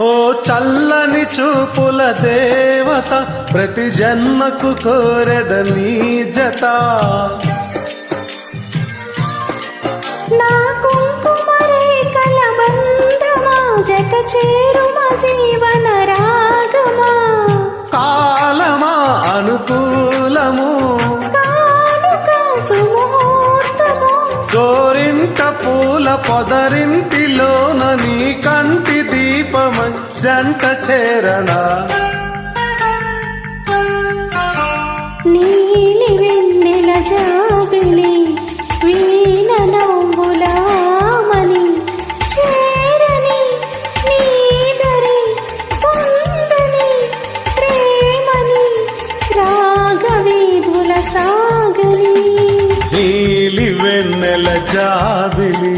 ఓ చల్లని చూపుల దేవత ప్రతి జన్మకు కోరెద నీ జత. జీవన రాగమా? కాలమా అనుకూలము? గోరింట పూల పొదరింటిలోన నీ కంటి జంట చేరనా? నీలి వెన్నెల జాబిలి వీణ నవ్వులామని చేరని నీదరి పొందని ప్రేమని రాగవీధుల సాగని నీలి వెన్నెల జాబిలి